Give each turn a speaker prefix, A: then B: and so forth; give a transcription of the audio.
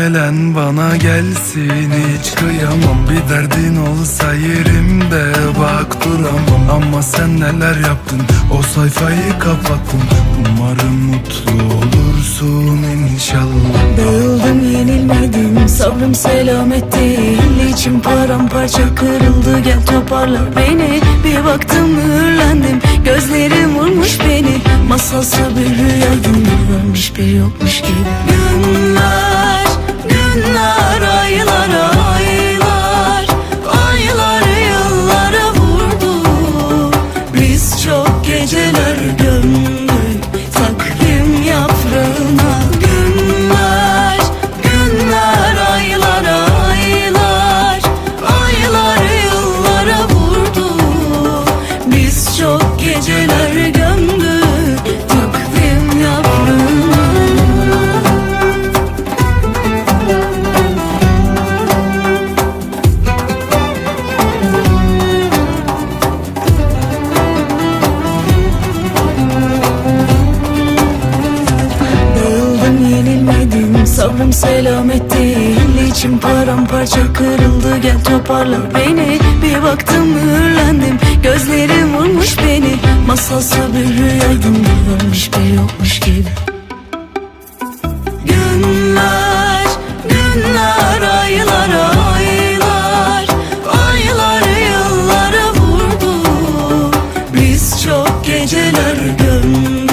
A: gelen bana gelsin hiç kıyamam. Bir derdin olsa yerimde bak duramam. Ama sen neler yaptın? O sayfayı kapattın. Umarım mutlu olursun inşallah.
B: Dağıldım yenilmedim. Sabrım selamet değil. İçim paramparça kırıldı. Gel toparla beni. Bir baktım mühürlendim. Gözlerim vurmuş beni. Masalsı geceler gömdük Sabrım selametti Şimdi içim paramparça kırıldı. Gel toparla beni. Bir baktım mühürlendim Gözlerim vurmuş beni. Masalsı bir rüyaydım Görmüş bir yokmuş gibi. Günler, günler, aylar, aylar Aylar, yıllara vurdu. Biz çok geceler gömdük.